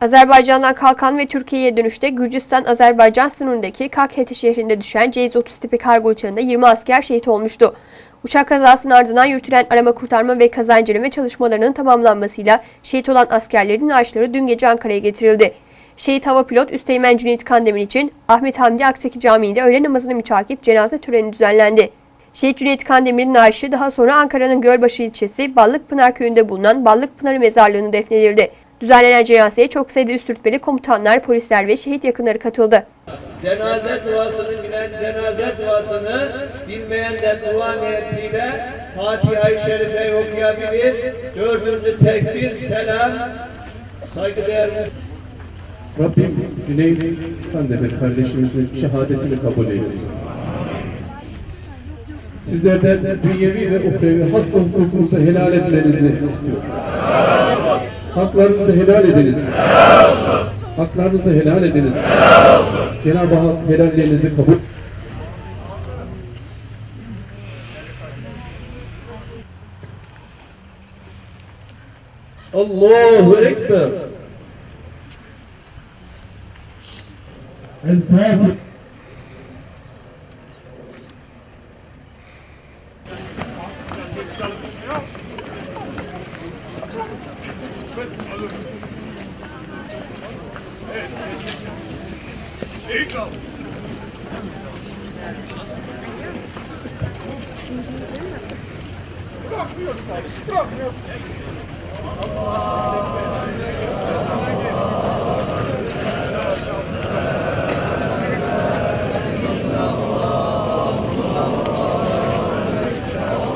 Azerbaycan'dan kalkan ve Türkiye'ye dönüşte Gürcistan-Azerbaycan sınırındaki Kakheti şehrinde düşen C-130 tipi kargo uçağında 20 asker şehit olmuştu. Uçak kazasının ardından yürütülen arama kurtarma ve kaza inceleme çalışmalarının tamamlanmasıyla şehit olan askerlerin naaşları dün gece Ankara'ya getirildi. Şehit hava pilot Üsteğmen Cüneyt Kandemir için Ahmet Hamdi Akseki Camii'nde öğle namazını mütakip cenaze töreni düzenlendi. Şehit Cüneyt Kandemir'in naaşı daha sonra Ankara'nın Gölbaşı ilçesi Ballıkpınar köyünde bulunan Ballıkpınar mezarlığına defnedildi. Düzenlenen cenazeye çok sayıda üst rütbeli komutanlar, polisler ve şehit yakınları katıldı. Cenaze duasını bilen cenaze duasını bilmeyen de dua niyetiyle Fatiha-i Şerife'yi okuyabilir. Dördüncü tekbir, selam, saygıdeğer Rabbim Cüneyt Kandemir kardeşimizin şehadetini kabul eylesin. Sizlerden dünyevi ve uhrevi hak ve hukukunuzu helal etmenizi istiyorum. Haklarınızı helal ediniz. Helal olsun. Haklarınızı helal ediniz. Helal olsun. Cenab-ı Hak helallerinizi kabul Allahu Ekber. El-Fatiha. Şehit al. Bırakmıyoruz abi, bırakmıyoruz. Allah!